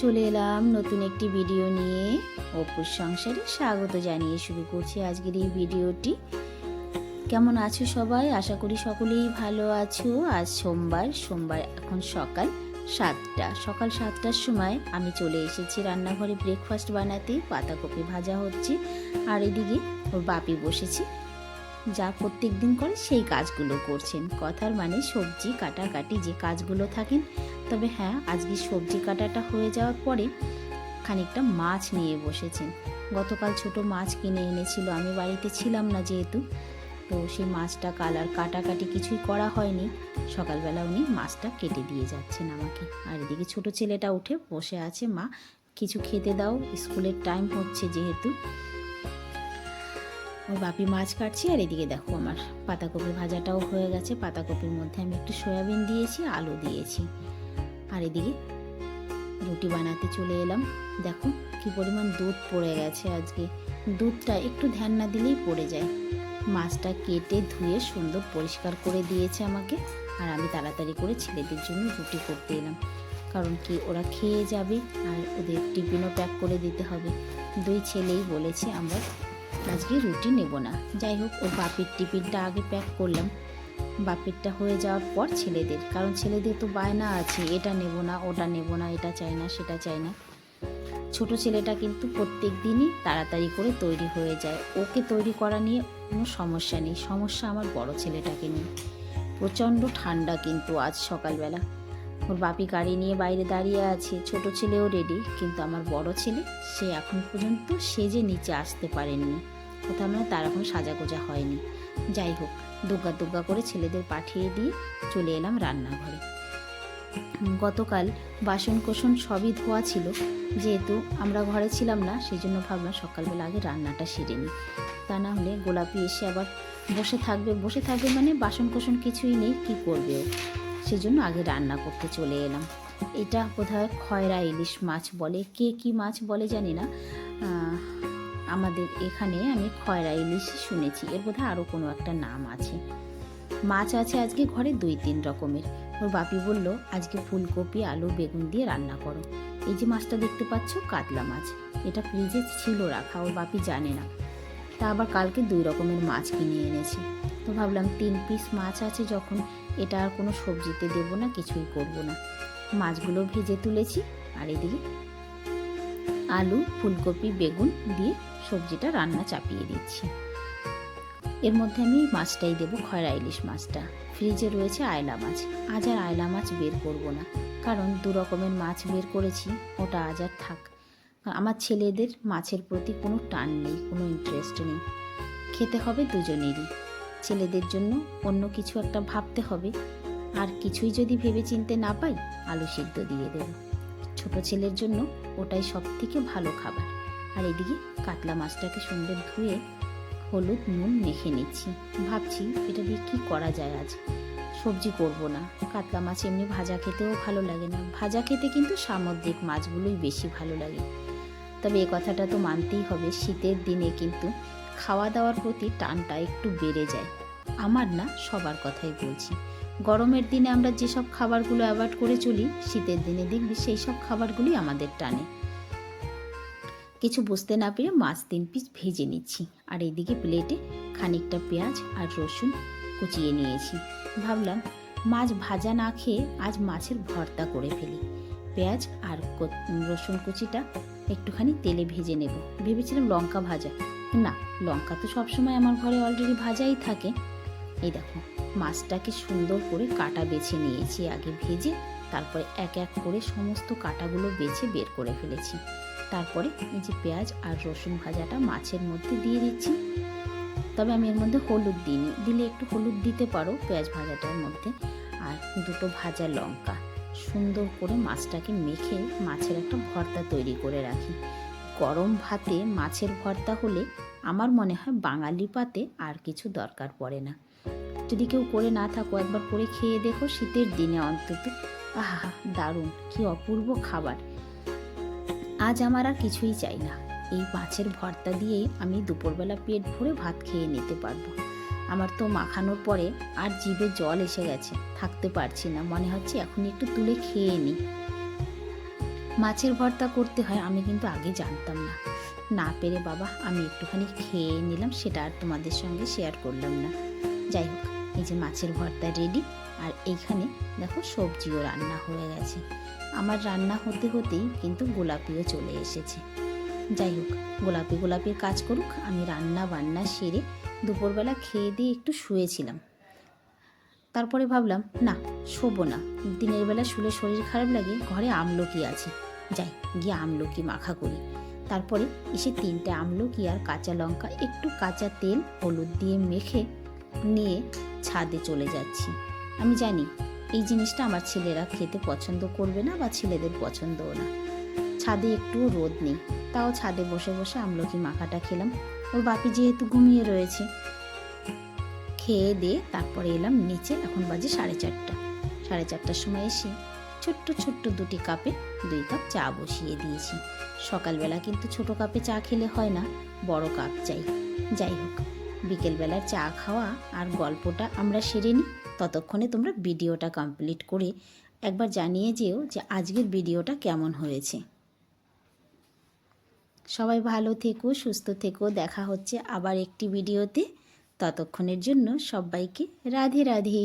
চলে এলাম নতুন একটি ভিডিও নিয়ে। অপুর সংসারে স্বাগত জানিয়ে শুরু করছি আজকের এই ভিডিওটি। কেমন আছো সবাই? আশা করি সকলেই ভালো আছো। আজ সোমবার সোমবার এখন সকাল সাতটা। সকাল সাতটার সময় আমি চলে এসেছি রান্নাঘরে ব্রেকফাস্ট বানাতে। পাতাকপি ভাজা হচ্ছে আর এদিকে ওর বাপি বসেছি। যা প্রত্যেক দিন করে সেই কাজগুলো করছেন। কথার মানে সবজি, কাটাকাটি যে কাজগুলো থাকেন তবে হ্যাঁ আজকে সবজি কাটাটা হয়ে যাওয়ার পরে খানিকটা মাছ নিয়ে বসেছেন। গতকাল ছোট মাছ কিনে এনেছিল, আমি বাড়িতে ছিলাম না যেহেতু, তো সেই মাছটা কালার কাটাকাটি কিছুই করা হয়নি। সকালবেলা উনি মাছটা কেটে দিয়ে যাচ্ছেন আমাকে। আর এদিকে ছোট ছেলেটা উঠে বসে আছে, মা, কিছু খেতে দাও, স্কুলের টাইম হচ্ছে যেহেতু। ওর বাপি মাছ কাটছি, আর এদিকে দেখো আমার পাতাকপি ভাজাটাও হয়ে গেছে। পাতাকপির মধ্যে আমি একটু সয়াবিন দিয়েছি, আলু দিয়েছি। আর এদিকে রুটি বানাতে চলে এলাম। দেখো কি পরিমাণ দুধ পড়ে গেছে আজকে। দুধটা একটু ধ্যান না দিলেই পড়ে যায়। মাছটা কেটে ধুয়ে সুন্দর পরিষ্কার করে দিয়েছে আমাকে। আর আমি তাড়াতাড়ি করে ছেলেদের জন্য রুটি করতে এলাম। কারণ কি ওরা খেয়ে যাবে আর ওদের টিফিনও প্যাক করে দিতে হবে। দুই ছেলেই বলেছে, আমরা আজকে রুটি নেব না। যাই হোক, ওর বাপির টিফিনটা আগে প্যাক করলাম। বাপিরটা হয়ে যাওয়ার পর ছেলেদের। কারণ ছেলেদের তো বায়না আছে, এটা নেব না, ওটা নেব না, এটা চাই না, সেটা চাই না। ছোট ছেলেটা কিন্তু প্রত্যেক দিনই তাড়াতাড়ি করে তৈরি হয়ে যায়। ওকে তৈরি করা নিয়ে কোনো সমস্যা নেই। সমস্যা আমার বড় ছেলেটাকে নিয়ে। প্রচণ্ড ঠান্ডা কিন্তু আজ সকালবেলা। ওর বাপি গাড়ি নিয়ে বাইরে দাঁড়িয়ে আছে। ছোট ছেলেও রেডি কিন্তু আমার বড় ছেলে, সে এখন পর্যন্ত সেজে নিচে আসতে পারেননি কোথাও তার এখন সাজাগোজা হয়নি। যাই হোক দুগ্গা দুগ্গা করে ছেলেদের পাঠিয়ে দিয়ে চলে এলাম রান্নাঘরে। গতকাল বাসন কোসন সবই ধোয়া ছিল, যেহেতু আমরা ঘরে ছিলাম না সেই জন্য ভাবলাম সকালবেলা আগে রান্নাটা সেরে নিই। তা না হলে গোলাপি এসে আবার বসে থাকবে। বসে থাকবে মানে বাসন কোসন কিছুই নেই, কি করবে ও? সেই জন্য আগে রান্না করতে চলে এলাম। এটা বোধহয় খয়রা ইলিশ মাছ বলে। কে কি মাছ বলে জানি না। আমাদের এখানে আমি খয়রা ইলিশ শুনেছি। এর বোধহয় আরও কোনো একটা নাম আছে। মাছ আছে আজকে ঘরে দুই তিন রকমের। ওর বাপি বলল, আজকে ফুলকপি, আলু, বেগুন দিয়ে রান্না করো। এই যে মাছটা দেখতে পাচ্ছ, কাতলা মাছ। এটা ফ্রিজে ছিল রাখা, ওর বাপি জানে না। তা আবার কালকে দুই রকমের মাছ কিনে এনেছি। তো ভাবলাম তিন পিস মাছ আছে, যখন এটা আর কোনো সবজিতে দেবো না, কিছুই করব না। মাছগুলো ভেজে তুলেছি, আর এদিকে আলু, ফুলকপি, বেগুন দিয়ে সবজিটা রান্না চাপিয়ে দিচ্ছি। এর মধ্যে আমি মাছটাই দেবো, খয়রা ইলিশ মাছটা। ফ্রিজে রয়েছে আয়লা মাছ। আজ আর আয়লা মাছ বের করব না। কারণ দু রকমের মাছ বের করেছি, ওটা আজ আর থাক। আমার ছেলেদের মাছের প্রতি কোনো টান নেই, কোনো ইন্টারেস্ট নেই। খেতে হবে দুজনেরই। ছেলেদের জন্য অন্য কিছু একটা ভাবতে হবে। আর কিছুই যদি ভেবে চিনতে না পাই, আলু সিদ্ধ দিয়ে দেবো। ছোট ছেলের জন্য ওটাই সব থেকে ভালো খাবার। আর এদিকে কাতলা মাছটাকে সুন্দর ধুয়ে হলুদ নুন মেখে নিচ্ছি। ভাবছি এটা দিয়ে কী করা যায় আজ? সবজি করব না। কাতলা মাছ এমনি ভাজা খেতেও ভালো লাগে না। ভাজা খেতে কিন্তু সামুদ্রিক মাছগুলোই বেশি ভালো লাগে। তবে এ কথাটা তো মানতেই হবে, শীতের দিনে কিন্তু খাওয়া দাওয়ার প্রতি টানটা একটু বেড়ে যায়। আমার না সবার কথাই বলছি। গরমের দিনে আমরা যেসব খাবারগুলো অ্যাভয়েড করে চলি, শীতের দিনে দেখবি সেই সব খাবারগুলি আমাদের টানে। কিছু বুঝতে না পেরে মাছ তিন পিস ভেজে নিচ্ছি। আর এদিকে প্লেটে খানিকটা পেঁয়াজ আর রসুন কুচিয়ে নিয়েছি। ভাবলাম, মাছ ভাজা না খেয়ে আজ মাছের ভর্তা করে ফেলি। পেঁয়াজ আর রসুন কুচিটা একটুখানি তেলে ভেজে নেব। ভেবেছিলাম লঙ্কা ভাজা। না, লঙ্কা তো সবসময় আমার ঘরে অলরেডি ভাজাই থাকে। এই দেখো, মাছটাকে সুন্দর করে কাটা বেছে নিয়েছি। আগে ভেজে তারপরে এক এক করে সমস্ত কাটাগুলো বেছে বের করে ফেলেছি। তারপরে এই যে পেঁয়াজ আর রসুন ভাজাটা মাছের মধ্যে দিয়ে দিচ্ছি। তবে আমি এর মধ্যে হলুদ দিইনি। দিলে একটু হলুদ দিতে পারো পেঁয়াজ ভাজাটার মধ্যে। আর দুটো ভাজা লঙ্কা। সুন্দর করে মাছটাকে মেখে মাছের একটা ভর্তা তৈরি করে রাখি। গরম ভাতে মাছের ভর্তা হলে আমার মনে হয় বাঙালি পাতে আর কিছু দরকার পড়ে না। যদি কেউ করে না থাকো, একবার করে খেয়ে দেখো শীতের দিনে অন্তত। আহা, দারুণ! কি অপূর্ব খাবার! আজ আমার আর কিছুই চাই না। এই মাছের ভর্তা দিয়েই আমি দুপুরবেলা পেট ভরে ভাত খেয়ে নিতে পারব। আমার তো মাখানোর পরে আর জিভে জল এসে গেছে। থাকতে পারছি না, মনে হচ্ছে এখন একটু তুলে খেয়ে নিই মাছের ভর্তা করতে হয় আমি কিন্তু আগে জানতাম না। না পেরে বাবা, আমি একটুখানি খেয়ে নিলাম, সেটা আর তোমাদের সঙ্গে শেয়ার করলাম না। যাই হোক, এই যে মাছের ভর্তা রেডি আর এইখানে দেখো সবজিও রান্না হয়ে গেছে। আমার রান্না হতে হতেই কিন্তু গোলাপিও চলে এসেছে। যাই হোক, গোলাপি গোলাপির কাজ করুক, আমি রান্না বান্না সেরে দুপুরবেলা খেয়ে দিয়ে একটু শুয়েছিলাম। তারপরে ভাবলাম, না, শোবো না। দিনের বেলা শুলে শরীর খারাপ লাগে, ঘরে আমলকি আছে। যাই, গিয়ে আমলকি মাখা করি। তারপরে এসে তিনটে আমলকি আর কাঁচা লঙ্কা, একটু কাঁচা তেল, হলুদ দিয়ে মেখে নিয়ে ছাদে চলে যাচ্ছি। আমি জানি এই জিনিসটা আমার ছেলেরা খেতে পছন্দ করবে না বা ছেলেদের পছন্দও না। ছাদে একটু রোদ নেই। তাও ছাদে বসে বসে আমলকি মাখাটা খেলাম। ওর বাপি যেহেতু ঘুমিয়ে রয়েছে। খেয়ে দিয়ে তারপরে এলাম নিচে। এখন বাজে সাড়ে চারটা। সাড়ে চারটার সময় এসে ছোট্ট ছোট্ট দুটি কাপে দুই কাপ চা বসিয়ে দিয়েছি। সকালবেলা কিন্তু ছোট কাপে চা খেলে হয় না, বড় কাপ চাই। যাই হোক, বিকেলবেলার চা খাওয়া আর গল্পটা আমরা সেরে নিই। ততক্ষণে তোমরা ভিডিওটা কমপ্লিট করে একবার জানিয়ে যেও যে আজকের ভিডিওটা কেমন হয়েছে। সবাই ভালো থেকো, সুস্থ থেকো। দেখা হচ্ছে আবার একটি ভিডিওতে। ততক্ষণের জন্য সবাইকে রাধে রাধে।